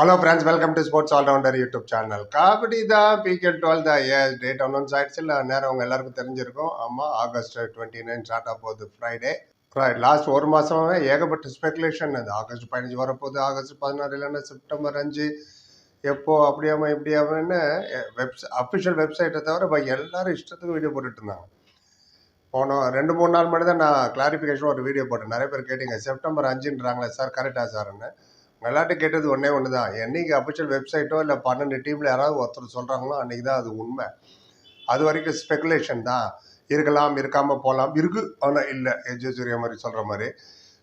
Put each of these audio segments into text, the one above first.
Hello friends welcome to sports allrounder YouTube channel kabaddi தான் PK twelve தான் ஏ date announce ஆயிடுச்சு. இல்லை நேரம் அவங்க எல்லாருக்கும் தெரிஞ்சிருக்கும். ஆமாம் ஆகஸ்ட் டுவெண்ட்டி நைன் ஸ்டார்ட் ஆக போகுது ஃப்ரைடே லாஸ்ட் ஒரு மாதமாகவே ஏகப்பட்ட ஸ்பெகுலேஷன் அது ஆகஸ்ட் பதினஞ்சு வரப்போகுது ஆகஸ்ட் பதினாறு இல்லைன்னா செப்டம்பர் அஞ்சு. எப்போ அப்படியாம இப்படியாமன்னு வெப்ஸ் அஃபிஷியல் வெப்சைட்டை தவிர இப்போ எல்லோரும் இஷ்டத்துக்கு வீடியோ போட்டுட்டு இருந்தாங்க. போனோம் ரெண்டு மூணு நாள் மட்டும் தான் நான் கிளாரிஃபிகேஷன் ஒரு வீடியோ போட்டேன். நிறைய பேர் கேட்டீங்க செப்டம்பர் அஞ்சுன்றாங்களே சார் கரெக்டாக சார்ன்னு விளையாட்டு கேட்டது ஒன்றே ஒன்று தான் என்றைக்கு அஃபிஷியல் வெப்சைட்டோ இல்லை பன்னெண்டு டீமில் யாராவது ஒருத்தர் சொல்கிறாங்களோ அன்றைக்கி தான் அது உண்மை. அது வரைக்கும் ஸ்பெகுலேஷன் தான். இருக்கலாம் இருக்காமல் போகலாம் இருக்கு ஆனால் இல்லை. எஜ்ஜு மாதிரி சொல்கிற மாதிரி.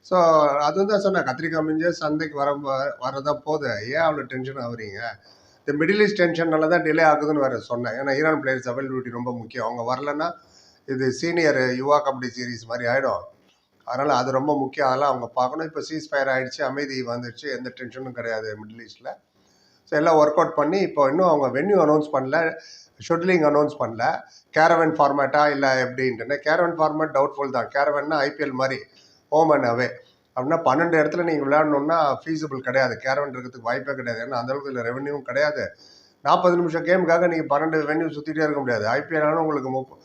ஸோ அதுவும் தான் சொன்னேன். கத்திரிக்காய் மிஞ்சு சந்தைக்கு வர வரதா போகுது ஏன் அவ்வளோ டென்ஷன் ஆகுறீங்க? இந்த மிடில் ஈஸ்ட் டென்ஷனால தான் டிலே ஆகுதுன்னு வேறு சொன்னேன். ஏன்னா ஈரான் பிளேயர்ஸ் அவைலபிலிட்டி ரொம்ப முக்கியம். அவங்க வரலன்னா இது சீனியர் யுவா கபடி சீரிஸ் மாதிரி ஆகிடும் அதனால் அது ரொம்ப முக்கியம். அதெல்லாம் அவங்க பார்க்கணும். இப்போ சீஸ் ஃபயர் ஆகிடுச்சு அமைதி வந்துடுச்சு எந்த டென்ஷனும் கிடையாது மிடில் ஈஸ்ட்டில் ஸோ எல்லாம் ஒர்க் அவுட் பண்ணி இப்போ இன்னும் அவங்க வென்யூ அனௌன்ஸ் பண்ணல ஷெட்யூலிங் அனௌன்ஸ் பண்ணல. கேரவன் ஃபார்மேட்டா இல்லை எப்படின்ட்டுன்னு. கேரவன் ஃபார்மேட் டவுட்ஃபுல் தான். கேரவன்னா ஐபிஎல் மாதிரி ஹோம் அண்ட் அவே அப்படின்னா பன்னெண்டு இடத்துல நீங்கள் விளையாடணுன்னா ஃபீஸிபிள் கிடையாது. கேரவன் இருக்கிறதுக்கு வாய்ப்பே கிடையாது. ஏன்னா அந்தளவுக்கு இல்லை ரெவன்யூவும் கிடையாது. நாற்பது நிமிஷம் கேமுக்காக நீங்கள் பன்னெண்டு வென்யூ சுற்றிட்டே இருக்க முடியாது. ஐபிஎல்னாலும் உங்களுக்கு முப்ப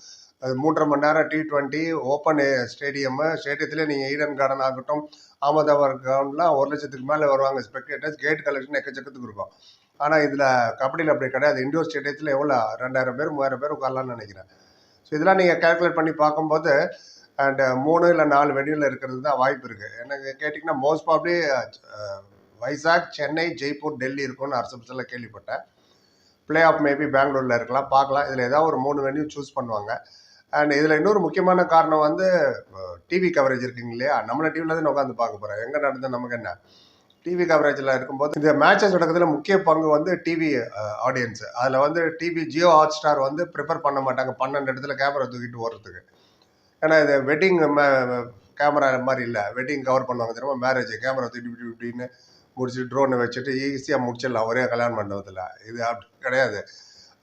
அது மூன்றரை மணி நேரம் டி டுவெண்ட்டி ஓப்பன் ஸ்டேடியம்மு ஸ்டேடியத்தில் நீங்கள் ஈடன் கார்டன் ஆகட்டும் அகமதாபாத் கிரவுண்ட்லாம் ஒரு லட்சத்துக்கு மேலே வருவாங்க ஸ்பெக்டேட்டர்ஸ் கேட் கலெக்ஷன் எக்கச்சக்கத்துக்கு இருக்கும். ஆனால் இதில் கபடியில் அப்படி கிடையாது. இண்டோர் ஸ்டேடியத்தில் எவ்வளோ ரெண்டாயிரம் பேர் மூவாயிரம் பேர் உட்காரலாம்னு நினைக்கிறேன். ஸோ இதெல்லாம் நீங்கள் கேல்குலேட் பண்ணி பார்க்கும்போது அண்ட் மூணு இல்லை நாலு வெடியில் இருக்கிறது தான் வாய்ப்பு இருக்குது எனக்கு கேட்டிங்கன்னா மோஸ்ட் ப்ராப்ளி வைசாக் சென்னை ஜெய்ப்பூர் டெல்லி இருக்கும்னு அரசு கேள்விப்பட்டேன். ப்ளே ஆஃப் மேபி பெங்களூரில் இருக்கலாம் பார்க்கலாம். இதில் ஏதாவது ஒரு மூணு வென்யூ சூஸ் பண்ணுவாங்க. அண்ட் இதில் இன்னொரு முக்கியமான காரணம் வந்து டிவி கவரேஜ் இருக்குங்க இல்லையா? நம்மள டிவியில் தான் உட்காந்து பார்க்க போகிறோம் எங்கே நடந்தது நமக்கு என்ன? டிவி கவரேஜில் இருக்கும்போது இந்த மேட்சஸ் நடக்கிறதுல முக்கிய பங்கு வந்து டிவி ஆடியன்ஸு அதில் வந்து டிவி ஜியோ ஹாட் ஸ்டார் வந்து ப்ரிப்பேர் பண்ண மாட்டாங்க. பன்னெண்டு இடத்துல கேமரா தூக்கிட்டு ஓடுறதுக்கு. ஏன்னா இது வெட்டிங் கேமரா மாதிரி இல்லை. வெட்டிங் கவர் பண்ணுவாங்க தெரியுமா? மேரேஜ் கேமரா தூக்கி இப்படி இப்படின்னு முடிச்சுட்டு ட்ரோனை வச்சுட்டு ஈஸியாக முடிச்சிடலாம். ஒரே கல்யாண மண்டபத்தில். இது அப்படி கிடையாது.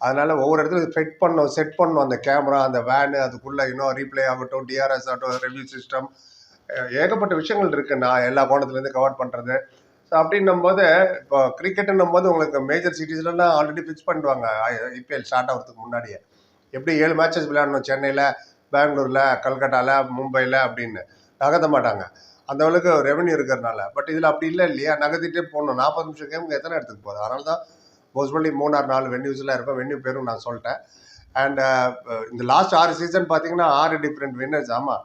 அதனால் ஒவ்வொரு இடத்துல செட் பண்ணோம் செட் பண்ணோம். அந்த கேமரா அந்த வேனு அதுக்குள்ளே இன்னும் ரீப்ளே ஆகட்டும் டிஆர்எஸ் ஆகட்டும் ரெவ்யூ சிஸ்டம் ஏகப்பட்ட விஷயங்கள் இருக்குது நான் எல்லா கோணத்துலேருந்து கவர் பண்ணுறது ஸோ அப்படின்னும் போது இப்போ கிரிக்கெட்டுன்னும் போது உங்களுக்கு மேஜர் சிட்டிஸ்லாம் ஆல்ரெடி ஃபிக்ஸ் பண்ணிடுவாங்க. ஐபிஎல் ஸ்டார்ட் ஆகிறதுக்கு முன்னாடியே. எப்படி ஏழு மேட்சஸ் விளையாடணும் சென்னையில் பெங்களூரில் கல்கட்டாவில் மும்பையில் அப்படின்னு. நகர்த்த மாட்டாங்க. அந்த அளவுக்கு ரெவன்யூ இருக்கிறதுனால. பட் இதில் அப்படி இல்லை இல்லையா? நகர்த்திட்டே போகணும். நாற்பது நிமிஷம் கேமுக்கு எத்தனை இடத்துக்கு போகுது? அதனால தான் மோஸ்ட்லி மூணார் நாலு வென்யூஸ்லாம் இருக்கும் வென்யூ பேரும் நான் சொல்லிட்டேன். அண்ட் uh, இந்த லாஸ்ட் ஆறு சீசன் பார்த்தீங்கன்னா ஆறு டிஃப்ரெண்ட் வின்னர்ஸ் ஆமாம்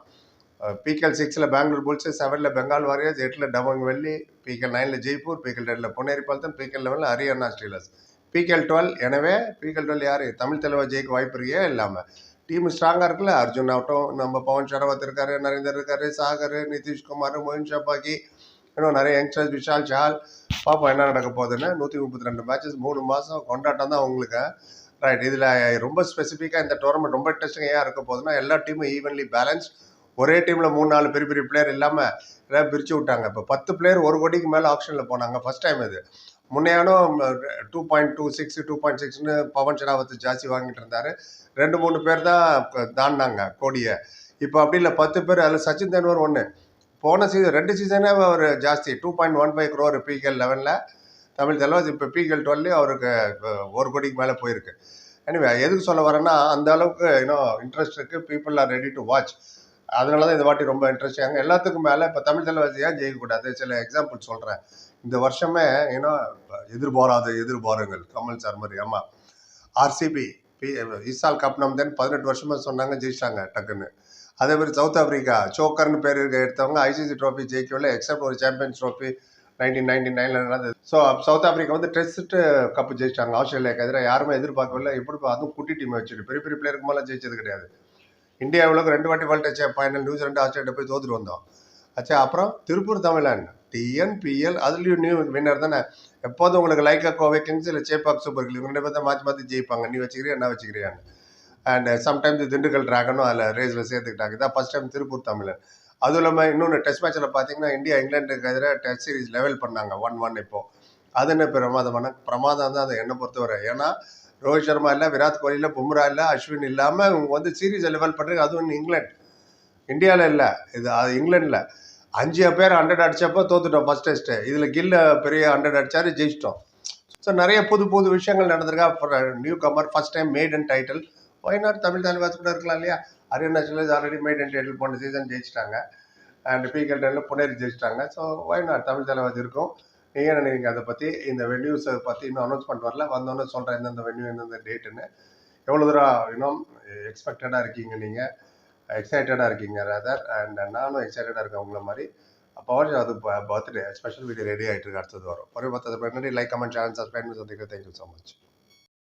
பிகேஎல் சிக்ஸில் பெங்களூர் புல்ஸு செவனில் பெங்கால் வாரியர்ஸ் எட்டில் டபங் வெள்ளி பிகேஎல் நைனில் ஜெய்ப்பூர் பிகேஎல் டெனில் பொன்னேரி பால்தன் பிகேஎல் லெவனில் ஹரியானா ஸ்டீலர்ஸ் பிகேஎல் டுவெல் எனவே பிகேஎல் டுவெல் யார்? தமிழ் தலைவர் ஜெயிக்க வாய்ப்பு இருக்கே இல்லாமல் டீம் ஸ்ட்ராங்காக இருக்குல்ல? அர்ஜுன் ஆகட்டும் நம்ம பவன் ஷரவத் இருக்காரு நரேந்தர் இருக்காரு சாகர் நிதிஷ்குமார் மோகன் ஷாபாக்கி இன்னும் நிறைய யங்ஸ்டர்ஸ் விஷால் ஷால் பாப்பா என்ன நடக்க போகுதுன்னு நூற்றி முப்பத்தி ரெண்டு மேட்சஸ் மூணு மாதம் கொண்டாட்டம் தான் உங்களுக்கு ரைட் இதில் ரொம்ப ஸ்பெசிஃபிக்காக இந்த டோர்னமெண்ட் ரொம்ப இன்ட்ரெஸ்டிங் ஏன் இருக்க போகுதுன்னா எல்லா டீமும் ஈவன்லி பேலன்ஸ் ஒரே டீமில் மூணு நாலு பெரிய பெரிய பிளேயர் இல்லாமல் எல்லாம் பிரித்து விட்டாங்க. இப்போ பத்து பிளேயர் ஒரு கோடிக்கு மேலே ஆப்ஷனில் போனாங்க. ஃபஸ்ட் டைம் இது. முன்னையானும் two point two six two point சிக்ஸ்னு பவன் ஷெராவத் ஜாஸ்தி வாங்கிட்டு இருந்தார். ரெண்டு மூணு பேர் தான் தாண்டினாங்க கோடியை. இப்போ அப்படி இல்லை. பத்து பேர் அதில் சச்சின் தென்வர் ஒன்று போன சீசன் ரெண்டு சீசனே அவர் ஜாஸ்தி. Two point one five crore PKL லெவனில் தமிழ் தலைவர் இப்போ பிகேஎல் டுவெல்லையும் அவருக்கு ஒரு கோடிக்கு மேலே போயிருக்கு. எனவே எதுக்கு சொல்ல வரேன்னா அந்த அளவுக்கு இன்னும் இன்ட்ரெஸ்ட் இருக்குது people are ready to watch அதனால தான் இந்த வாட்டி ரொம்ப இன்ட்ரெஸ்டிங் எல்லாத்துக்கும் மேலே இப்போ தமிழ் தலைவாசி ஏன் ஜெயிக்கக்கூடாது? சில எக்ஸாம்பிள் சொல்கிறேன் இந்த வருஷமே ஏன்னா எதிர்பாராத எதிர்பாருங்கள். கமல் சார் மாதிரி ஆமாம் ஆர்சிபி பி இசால் கப் தென் பதினெட்டு வருஷமாக சொன்னாங்க ஜெயிச்சிட்டாங்க டக்குன்னு. அதே மாதிரி சவுத் ஆஃப்ரிக்கா சோக்கர்னு பேர் இருக்க எடுத்தவங்க ஐசிசி ட்ராஃபி ஜெயிக்கவில்லை எக்ஸப்ட் ஒரு சாம்பியன்ஸ் ட்ராஃபி நைன்டீன் நைன்டி நைனில் நடந்தது. ஸோ சவுத் ஆஃப்ரிக்கா வந்து டெஸ்ட்டு கப்பு ஜெயிச்சிட்டாங்க. ஆஸ்திரேலியாவுக்கு எதிராக யாருமே எதிர்பார்க்கவில்லை. எப்படி அதுவும் குட்டி டீம் வச்சுட்டு பெரிய பெரிய பிளேயருக்கு மேலே ஜெயிச்சது கிடையாது. இந்தியாவில் ரெண்டு வாட்டி வேர்ல்டு டச் ஃபைனல் நியூசிலாண்டு ஆஸ்திரேலியா போய் தோத்துட்டு வந்தோம். ஆச்சா அப்புறம் திருப்பூர் தமிழ்நாடு டிஎன்பிஎல் அதுலேயும் நியூ வின்னர் தானே. எப்போதும் உங்களுக்கு லைக்கா கோவை கிங்ஸ் இல்லை சேப்பாக் சூப்பர் கிங்ஸ் ரெண்டு பேர்த்த மாற்றி மாற்றி ஜெயிப்பாங்க. நீ வச்சுக்கிறியா என்ன வச்சுக்கிறியான்னு. அண்ட் சம்டைம்ஸ் uh, திண்டுக்கல் ட்ராகனும் அதில் ரேஸில் சேர்த்துக்கிட்டாங்க. இதான் ஃபஸ்ட் டைம் திருப்பூர் தமிழன் அதுவும் இல்லாமல் இன்னொன்று டெஸ்ட் மேட்ச்சில் பார்த்தீங்கன்னா இந்தியா இங்கிலாண்டுக்கு எதிராக டெஸ்ட் சீரிஸ் லெவல் பண்ணாங்க. ஒன் ஒன் இப்போது அது என்ன பிரமாதமான பிரமாதம் தான் அதை என்னை பொறுத்தவரை. ஏன்னா ரோஹித் சர்மா இல்லை விராட் கோலி இல்லை பும்ரா இல்லை அஸ்வின் இல்லாமல் இவங்க வந்து சீரீஸை லெவல் பண்ணுறது அதுவும் இங்கிலாந்து. இந்தியாவில் இல்லை. இது அது இங்கிலாண்டில் அஞ்சு பேர் ஹண்ட்ரட் அடிச்சப்போ தோத்துட்டோம் ஃபஸ்ட் டெஸ்ட்டு இதில் கில்ல பெரிய ஹண்ட்ரட் அடித்தாரு ஜெயிச்சிட்டோம். ஸோ நிறைய புது புது விஷயங்கள் நடந்திருக்கா. Newcomer first time made and title why not Tamil Thalaivas கூட இருக்கலாம் இல்லையா? அரியன் நேஷனல் ஆல்ரெடி மேட் அண்ட் டேட்டில் போன சீசன் ஜெயிச்சிட்டாங்க. அண்ட் பிகல் டெனில் புனேரி ஜெயிச்சிட்டாங்க. ஸோ ஒய்நாட் தமிழ் தலைவாஸ் இருக்கும். நீங்கள் என்ன நினைக்கிறீங்க? அதை பற்றி இந்த வென்யூஸை பற்றி இன்னும் அனௌன்ஸ்மெண்ட் வரல. வந்தோன்னே சொல்கிறேன் எந்தெந்த வென்யூ எந்தெந்த டேட்டுன்னு எவ்வளோ தூரம் இன்னும் எக்ஸ்பெக்டடாக இருக்கீங்க நீங்கள் எக்ஸைட்டடாக இருக்கீங்க ரேதர் அண்ட் நானும் எக்ஸைட்டடாக இருக்கேன் உங்களை மாதிரி. அப்போ அது பர்த்டே ஸ்பெஷல் வீடியோ ரெடி ஆகிட்டு இருக்கு அடுத்தது வரும். ஒரு பத்து முன்னாடி லைக் கமெண்ட் சேனல் சப்ஸ்கிரைப் சந்திக்கிறேன் தேங்க்யூ ஸோ மச்